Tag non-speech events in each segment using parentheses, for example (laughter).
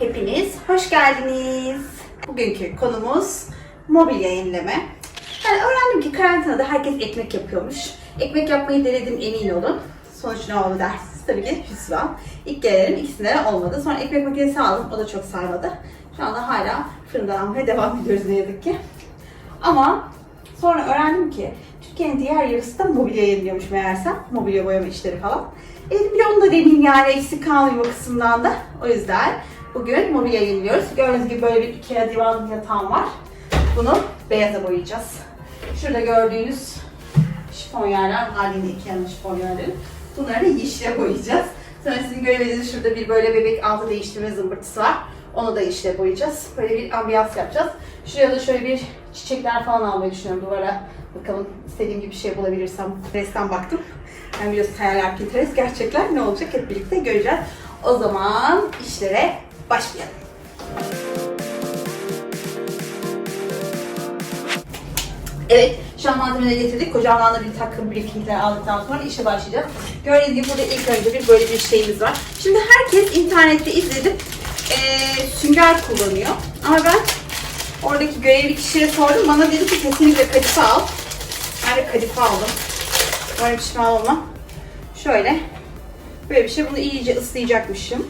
hepiniz hoş geldiniz. Bugünkü konumuz mobilya yenileme. Yani öğrendim ki karantinada herkes ekmek yapıyormuş. Ekmek yapmayı denedim emin olun. Sonuç ne oldu dersiniz? Tabii ki hüsran. İlk gelelim ikisinde de olmadı. Sonra ekmek makinesi aldım. O da çok sarmadı. Şu anda hala fırından almaya devam ediyoruz ne yazık ki. Ama sonra öğrendim ki Türkiye'nin diğer yarısı da mobilya yeniliyormuş meğersem. Mobilya boyama işleri falan. E bir onu da deneyeyim yani eksik kalmayayım o kısımdan da. O yüzden bugün mobilya yeniliyoruz. Gördüğünüz gibi böyle bir Ikea divan yatağım var. Bunu beyaza boyayacağız. Şurada gördüğünüz şifon yerler, halinde Ikea'nın şifon yerleri. Bunları yeşile boyayacağız. Sonra sizin görebildiğiniz şurada bir böyle bebek altı değiştirme zımbırtısı var. Onu da yeşile boyayacağız. Böyle bir ambiyans yapacağız. Şuraya da şöyle bir çiçekler falan almayı düşünüyorum duvara. Bakalım istediğim gibi bir şey bulabilirsem. Resmen baktım. Yani biliyorsunuz hayaller Pinterest. Gerçekler ne olacak hep birlikte göreceğiz. O zaman işlere başlayalım. Evet, şu an malzemeleri getirdik. Kocamdan da bir takım briefingler aldıktan sonra işe başlayacağız. Gördüğünüz gibi burada ilk önce bir böyle bir şeyimiz var. Şimdi herkes internette izledim eee sünger kullanıyor. Ama ben oradaki görevli kişiye sordum. Bana dedi ki kesinlikle kadife al. Ben de kadife aldım. Umarım pişman olmam. Şöyle. Böyle bir şey. Bunu iyice ıslayacakmışım.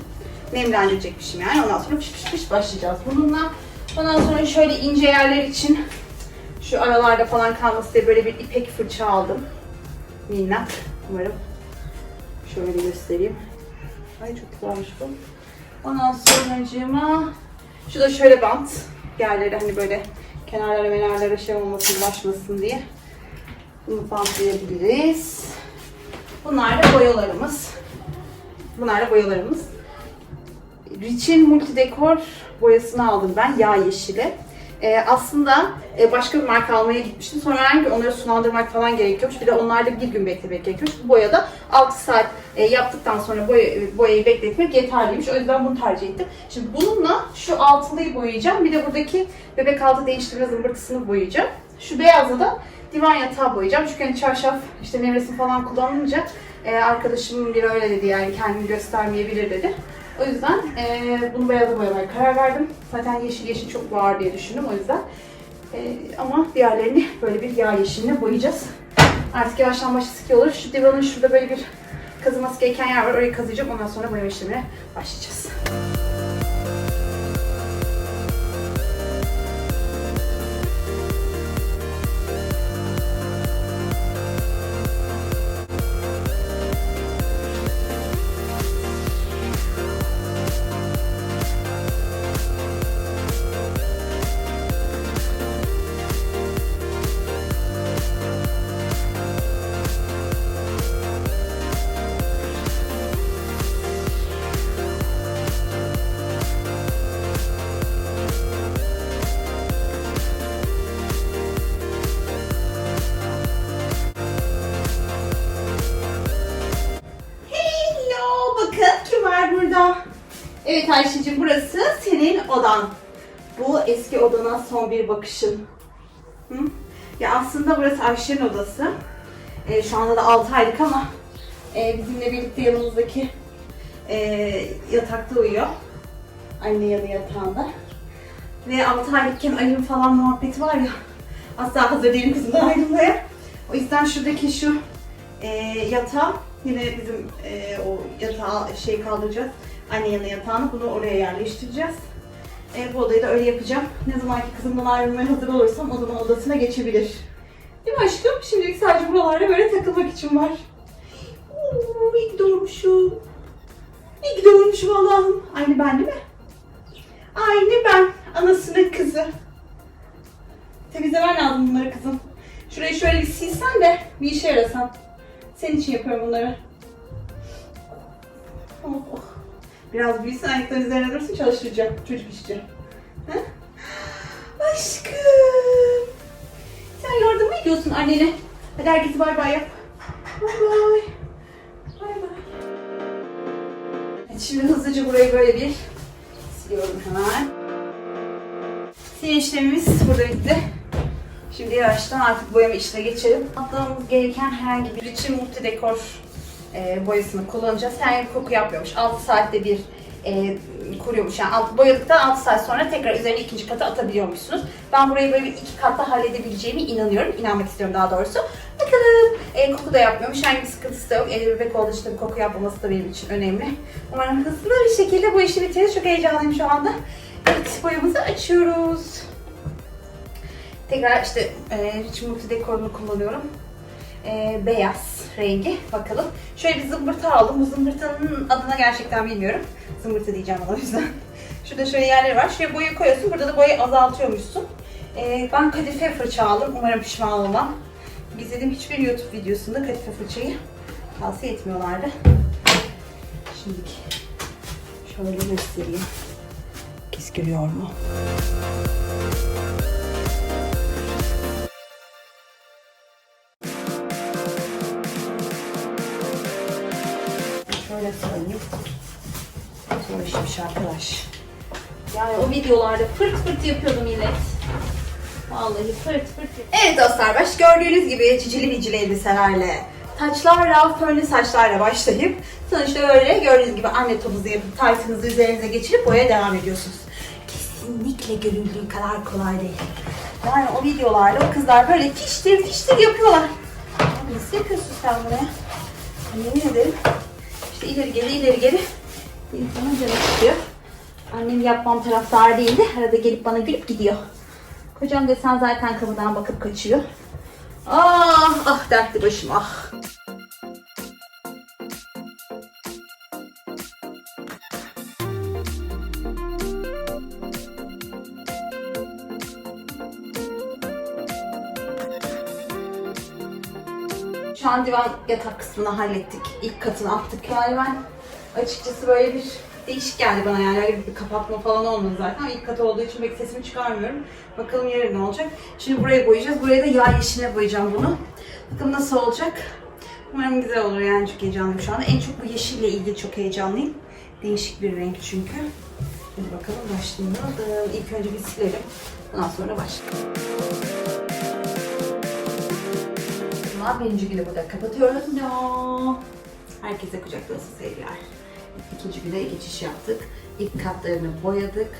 Nemlendirecekmişim yani. Ondan sonra pış pış pış başlayacağız bununla. Ondan sonra şöyle ince yerler için şu aralarda falan kalması diye böyle bir ipek fırça aldım. Minnak. Umarım şöyle göstereyim. Ay çok güzelmiş bu. Ondan sonracığıma şu da şöyle bant. Yerleri hani böyle kenarlara menarlara şey olmasın, bulaşmasın diye. Bunu bantlayabiliriz. Bunlar da boyalarımız. Bunlar da boyalarımız. Rich'in Multidekor boyasını aldım ben yağ yeşili. Ee, aslında e, başka bir marka almaya gitmiştim. Sonra öğrendim ki onları sulandırmak falan gerekiyormuş. Bir de onlarda bir gün beklemek gerekiyormuş. Bu boyada 6 saat e, yaptıktan sonra boya, boyayı bekletmek yeterliymiş. O yüzden bunu tercih ettim. Şimdi bununla şu altılıyı boyayacağım. Bir de buradaki bebek altı değiştirme zımbırtısını boyayacağım. Şu beyazı da divan yatağı boyayacağım. Çünkü hani çarşaf işte nevresim falan kullanılınca e, arkadaşımın biri öyle dedi yani kendini göstermeyebilir dedi. O yüzden eee bunu beyaza boyamaya karar verdim. Zaten yeşil yeşil çok var diye düşündüm o yüzden. Eee, ama diğerlerini böyle bir yağ yeşiline boyayacağız. Artık yavaştan başı sıkıyor olur. Şu divanın şurada böyle bir kazılması gereken yer var. Orayı kazıyacağım. Ondan sonra boyama işlemine başlayacağız. Evet Ayşe'cim burası senin odan. Bu eski odana son bir bakışın. Hı? Ya aslında burası Ayşe'nin odası. Ee, şu anda da 6 aylık ama e, bizimle birlikte yanımızdaki e, yatakta uyuyor. Anne yanı yatağında. Ve 6 aylıkken ayın falan muhabbeti var ya. Asla hazır değilim kızımdan ayrılmaya. O yüzden şuradaki şu e, yatağı yine bizim e, o yatağı şey kaldıracağız. Anne yanı yatağını bunu oraya yerleştireceğiz. E, bu odayı da öyle yapacağım. Ne zaman ki kızımdan ayrılmaya hazır olursam o zaman odasına geçebilir. Değil mi aşkım? Şimdilik sadece buralarda böyle takılmak için var. Oo, iyi ki doğurmuşum. İyi ki doğurmuşum Allah'ım. Aynı ben değil mi? Aynı ben. Anasının kızı. Temizlemen lazım bunları kızım. Şurayı şöyle bir silsen de bir işe yarasan. Senin için yapıyorum bunları. Oh, oh. Biraz büyüsün ayakların üzerine dursun çalıştıracağım. Çocuk işçi. Ha? Aşkım. Sen yardım mı ediyorsun annene? Hadi herkese bay bay yap. Bay bay. Bay bay. Şimdi hızlıca burayı böyle bir siliyorum hemen. Sil işlemimiz burada bitti. Şimdi yavaştan artık boyama işine geçelim. Atlamamız gereken herhangi bir için multi dekor e, boyasını kullanacağız. Bir koku yapmıyormuş. 6 saatte bir e, kuruyormuş. Yani alt, boyadıktan 6 saat sonra tekrar üzerine ikinci katı atabiliyormuşsunuz. Ben burayı böyle bir iki katta halledebileceğime inanıyorum. İnanmak istiyorum daha doğrusu. Bakalım. E, koku da yapmıyormuş. Herhangi bir sıkıntısı da yok. El bebek olduğu için koku yapmaması da benim için önemli. Umarım hızlı bir şekilde bu işi bitiririz. Çok heyecanlıyım şu anda. Evet, boyamızı açıyoruz. Tekrar işte e, Rich Multi dekorunu kullanıyorum. E, beyaz rengi. Bakalım. Şöyle bir zımbırtı aldım. Bu zımbırtının adına gerçekten bilmiyorum. Zımbırtı diyeceğim o yüzden. (laughs) Şurada şöyle yerleri var. Şuraya boyu koyuyorsun. Burada da boyu azaltıyormuşsun. E, ben kadife fırça aldım. Umarım pişman olmam. İzlediğim hiçbir YouTube videosunda kadife fırçayı tavsiye etmiyorlardı. Şimdi şöyle göstereyim. Keskiriyor mu? Videolarda fırt fırt yapıyordum millet. Vallahi fırt fırt. Evet dostlar baş gördüğünüz gibi cicili bicili elbiselerle, taçlarla, fönlü saçlarla başlayıp sonuçta böyle gördüğünüz gibi anne topuzu yapıp taytınızı üzerinize geçirip boya devam ediyorsunuz. Kesinlikle görüldüğü kadar kolay değil. Yani o videolarda o kızlar böyle fiştir fiştir yapıyorlar. Abi nasıl yapıyorsun sen bunu ya? Yemin ederim. İşte ileri geri ileri geri. İnsanın canı çıkıyor. Annem yapmam taraftar değildi. Arada gelip bana gülüp gidiyor. Kocam desen zaten kapıdan bakıp kaçıyor. Ah ah dertli başım ah. Şu an divan yatak kısmını hallettik. İlk katını attık. Yani açıkçası böyle bir değişik geldi bana yani öyle bir kapatma falan olmadı zaten. İlk kat olduğu için pek sesimi çıkarmıyorum. Bakalım yarın ne olacak. Şimdi burayı boyayacağız. Buraya da yağ yeşiline boyayacağım bunu. Bakalım nasıl olacak. Umarım güzel olur yani çok heyecanlıyım şu anda. En çok bu yeşille ilgili çok heyecanlıyım. Değişik bir renk çünkü. Hadi bakalım başlayalım. İlk önce bir silelim. Ondan sonra başlayalım. Birinci günü burada kapatıyoruz. Ya. Herkese kucak dolusu sevgiler. İkinci güne geçiş yaptık. İlk katlarını boyadık.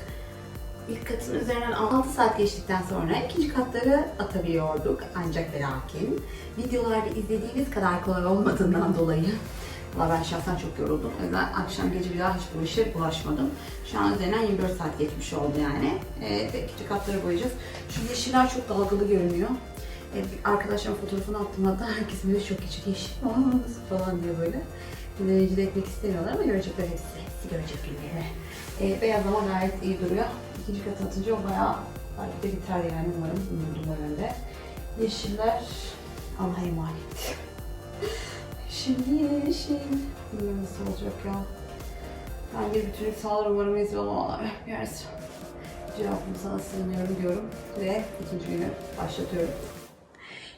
İlk katın üzerinden 6 saat geçtikten sonra ikinci katları atabiliyorduk. Ancak ve lakin videolarda izlediğiniz kadar kolay olmadığından (laughs) dolayı Valla ben şahsen çok yoruldum. O yüzden akşam gece bir daha hiç bu işe bulaşmadım. Şu an üzerinden 24 saat geçmiş oldu yani. Evet, ikinci katları boyayacağız. Şu yeşiller çok dalgalı görünüyor. Evet, arkadaşlarım fotoğrafını attım hatta herkes böyle çok geçiyor. Yeşil falan diye böyle. Rencide etmek istemiyorlar ama görecekler hepsi. Hepsi görecek günleri. Ee, beyaz ama gayet iyi duruyor. İkinci kat atınca o bayağı de biter yani umarım. Umudum o yönde. Yeşiller Allah'a (laughs) emanet. Şimdi yeşil. Bilmiyorum nasıl olacak ya. Ben bir bütünlük sağlar umarım rezil olmamalar. Yersin. Cevabımı sana sığınıyorum diyorum ve ikinci günü başlatıyorum.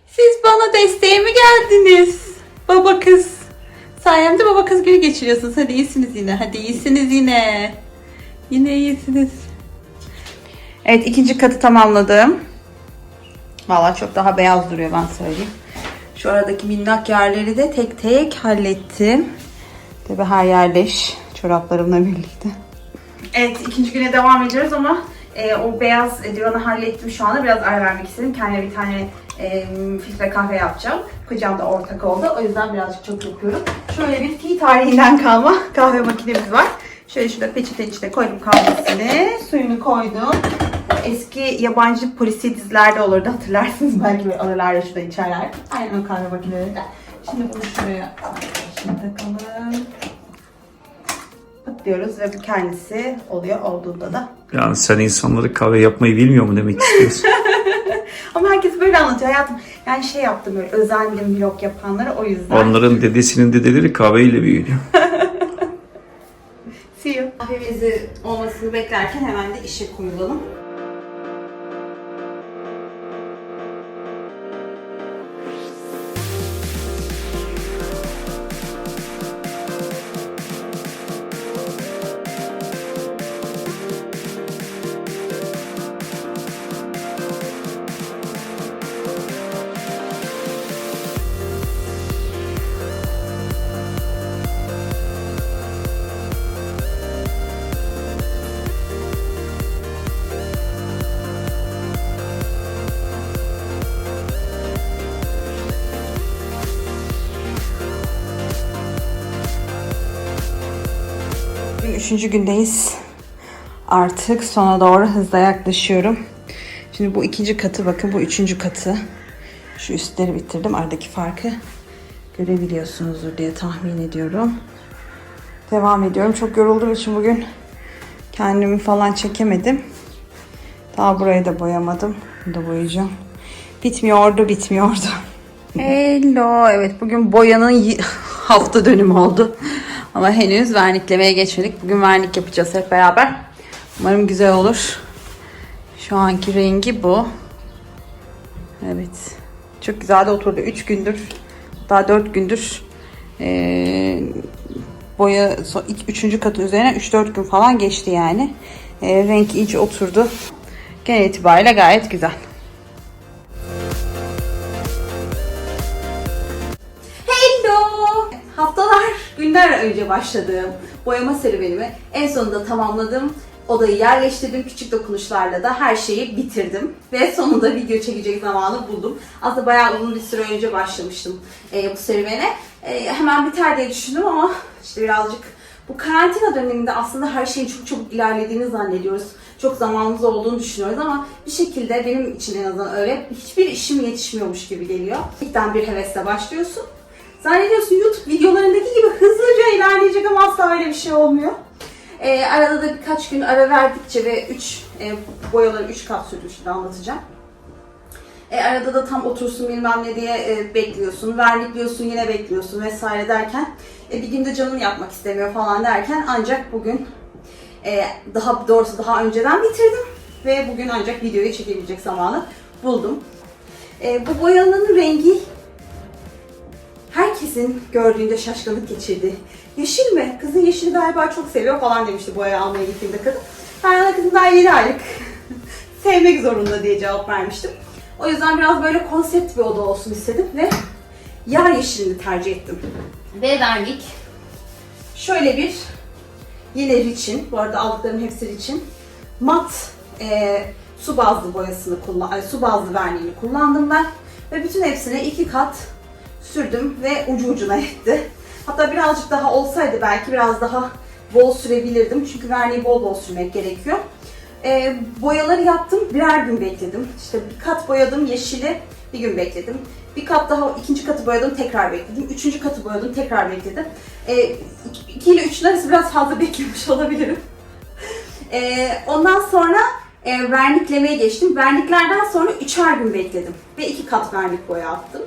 Siz bana desteğe mi geldiniz? Baba kız. Sayemde baba kız günü geçiriyorsunuz. Hadi iyisiniz yine. Hadi iyisiniz yine. Yine iyisiniz. Evet ikinci katı tamamladım. Vallahi çok daha beyaz duruyor ben söyleyeyim. Şu aradaki minnak yerleri de tek tek hallettim. Tabi her yerleş çoraplarımla birlikte. Evet ikinci güne devam ediyoruz ama e, o beyaz divanı hallettim şu anda. Biraz ara vermek istedim. Kendime bir tane e, filtre kahve yapacağım. Kocam da ortak oldu. O yüzden birazcık çok yapıyorum. Şöyle bir fi tarihinden kalma (laughs) kahve makinemiz var. Şöyle şurada peçete içine koydum kahvesini. Suyunu koydum. Eski yabancı polisi dizilerde olurdu hatırlarsınız belki böyle aralarda şurada içerler. Aynen o kahve makineleri de. Şimdi bunu şuraya şimdi takalım. diyoruz ve bu kendisi oluyor olduğunda da. Yani sen insanları kahve yapmayı bilmiyor mu demek istiyorsun? (laughs) Ama herkes böyle anlatıyor hayatım. Yani şey yaptım böyle özendim vlog yapanlara o yüzden. Onların dedesinin dedeleri kahveyle büyüdü. (laughs) See you. Kahvemizi olmasını beklerken hemen de işe koyulalım. Üçüncü gündeyiz. Artık sona doğru hızla yaklaşıyorum. Şimdi bu ikinci katı bakın bu üçüncü katı. Şu üstleri bitirdim. Aradaki farkı görebiliyorsunuzdur diye tahmin ediyorum. Devam ediyorum. Çok yorulduğum için bugün kendimi falan çekemedim. Daha burayı da boyamadım. Bunu da boyayacağım. Bitmiyordu, bitmiyordu. Hello. Evet bugün boyanın (laughs) hafta dönümü oldu. Ama henüz verniklemeye geçmedik. Bugün vernik yapacağız hep beraber. Umarım güzel olur. Şu anki rengi bu. Evet. Çok güzel de oturdu. 3 gündür, daha 4 gündür eee, boya 3. katı üzerine 3-4 gün falan geçti yani. Eee, renk iyice oturdu. Genel itibariyle gayet güzel. Önce başladığım boyama serüvenimi en sonunda tamamladım. Odayı yerleştirdim. Küçük dokunuşlarla da her şeyi bitirdim. Ve sonunda video çekecek zamanı buldum. Aslında bayağı uzun bir süre önce başlamıştım e, bu serüvene. E, hemen biter diye düşündüm ama işte birazcık bu karantina döneminde aslında her şeyin çok çabuk ilerlediğini zannediyoruz. Çok zamanımız olduğunu düşünüyoruz ama bir şekilde benim için en azından öyle hiçbir işim yetişmiyormuş gibi geliyor. İlkten bir hevesle başlıyorsun. Zannediyorsun YouTube videolarındaki gibi hızlıca ilerleyecek ama asla öyle bir şey olmuyor. Ee, arada da birkaç gün ara verdikçe ve 3 e, boyaları 3 kat sürüşünü anlatacağım. E, arada da tam otursun bilmem ne diye e, bekliyorsun, vernikliyorsun yine bekliyorsun vesaire derken e, bir günde canın yapmak istemiyor falan derken ancak bugün e, daha doğrusu daha önceden bitirdim ve bugün ancak videoyu çekebilecek zamanı buldum. E, bu boyanın rengi herkesin gördüğünde şaşkınlık geçirdi. Yeşil mi? Kızın yeşili galiba çok seviyor falan demişti boya almaya gittiğimde kadın. Ben ona kızım daha 7 aylık (laughs) sevmek zorunda diye cevap vermiştim. O yüzden biraz böyle konsept bir oda olsun istedim ve yağ yeşilini tercih ettim. Ve vernik şöyle bir yine Rich'in, bu arada aldıklarım hepsi Rich'in mat e, su bazlı boyasını kullan, su bazlı verniğini kullandım ben. Ve bütün hepsine iki kat sürdüm ve ucu ucuna etti. Hatta birazcık daha olsaydı belki biraz daha bol sürebilirdim. Çünkü verniği bol bol sürmek gerekiyor. Ee, boyaları yaptım, birer gün bekledim. İşte bir kat boyadım yeşili, bir gün bekledim. Bir kat daha, ikinci katı boyadım, tekrar bekledim. Üçüncü katı boyadım, tekrar bekledim. Ee, iki, ile üçün arası biraz fazla (laughs) beklemiş olabilirim. Ee, ondan sonra e, verniklemeye geçtim. Verniklerden sonra üçer gün bekledim. Ve iki kat vernik boya attım.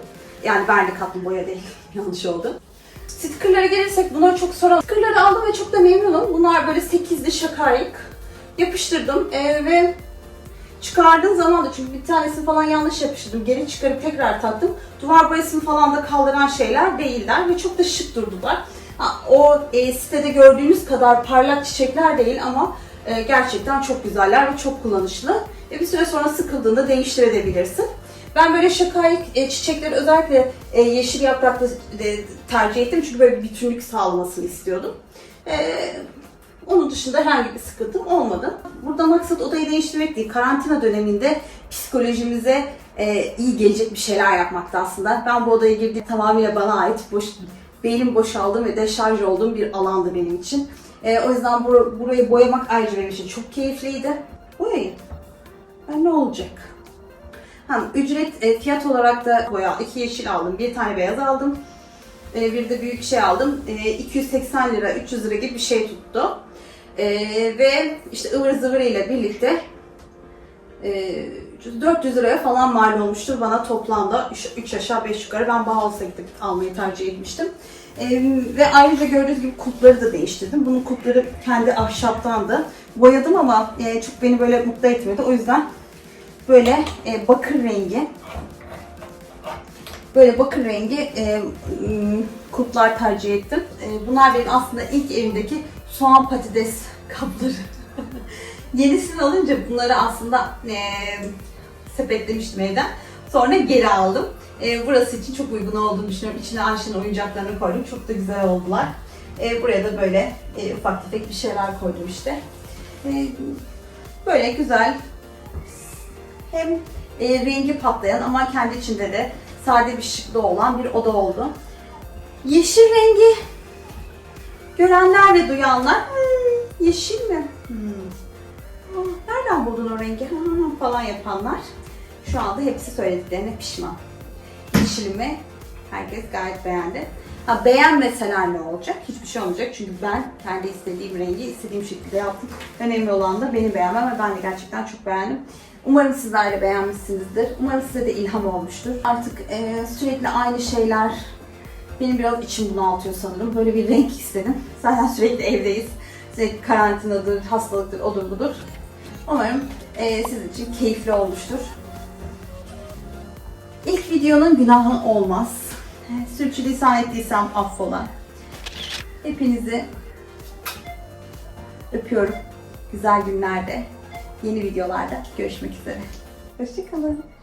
Yani vernik attım, boya değil. (laughs) Yanlış oldu. Sticker'lara gelirsek bunları çok soralım. Sticker'ları aldım ve çok da memnunum. Bunlar böyle 8'li şakayık. Yapıştırdım ee, ve çıkardığım zaman da çünkü bir tanesini falan yanlış yapıştırdım. Geri çıkarıp tekrar taktım. Duvar boyasını falan da kaldıran şeyler değiller ve çok da şık durdular. Ha, o e, sitede gördüğünüz kadar parlak çiçekler değil ama e, gerçekten çok güzeller ve çok kullanışlı. E, bir süre sonra sıkıldığında değiştirebilirsin. Ben böyle şakayık e, çiçekleri özellikle e, yeşil yapraklı e, tercih ettim çünkü böyle bir bütünlük sağlamasını istiyordum. E, onun dışında herhangi bir sıkıntım olmadı. Burada maksat odayı değiştirmek değil. Karantina döneminde psikolojimize e, iyi gelecek bir şeyler yapmakta aslında. Ben bu odaya girdiğim tamamıyla bana ait, boş, beynim boşaldığım ve deşarj olduğum bir alandı benim için. E, o yüzden bur- burayı boyamak ayrıca benim için çok keyifliydi. Boyayın. Ben ne olacak? Ha, ücret e, fiyat olarak da boya iki yeşil aldım, bir tane beyaz aldım. E, bir de büyük şey aldım. E, 280 lira, 300 lira gibi bir şey tuttu. E, ve işte ıvır zıvır ile birlikte e, 400 liraya falan mal olmuştur bana toplamda 3 aşağı 5 yukarı ben Bauhaus'a gidip almayı tercih etmiştim. E, ve ayrıca gördüğünüz gibi kupları da değiştirdim. Bunun kupları kendi ahşaptandı. Boyadım ama e, çok beni böyle mutlu etmedi. O yüzden böyle e, bakır rengi böyle bakır rengi e, m, kuplar tercih ettim. E, bunlar benim aslında ilk evimdeki soğan patates (laughs) kapları. Yenisini alınca bunları aslında e, sepetlemiştim evden. Sonra geri aldım. E, burası için çok uygun olduğunu düşünüyorum. İçine Ayşe'nin oyuncaklarını koydum. Çok da güzel oldular. E, buraya da böyle e, ufak tefek bir şeyler koydum işte. E, böyle güzel hem e, rengi patlayan ama kendi içinde de sade bir şıklı olan bir oda oldu. Yeşil rengi görenler ve duyanlar "Hmm, Yeşil mi? Hmm. Aa, nereden buldun o rengi? Ha, falan yapanlar. Şu anda hepsi söylediklerine pişman. Yeşilimi herkes gayet beğendi. Ha beğenmeseler ne olacak? Hiçbir şey olmayacak. Çünkü ben kendi istediğim rengi istediğim şekilde yaptım. Önemli olan da beni beğenmem ve ben de gerçekten çok beğendim. Umarım sizler de beğenmişsinizdir. Umarım size de ilham olmuştur. Artık e, sürekli aynı şeyler benim biraz içim bunaltıyor sanırım. Böyle bir renk istedim. Zaten sürekli evdeyiz. Sürekli karantinadır, hastalıktır, odur budur. Umarım e, sizin için keyifli olmuştur. İlk videonun günahı olmaz. Sürçülisan ettiysem affola. Hepinizi öpüyorum. Güzel günlerde, yeni videolarda görüşmek üzere. Hoşçakalın.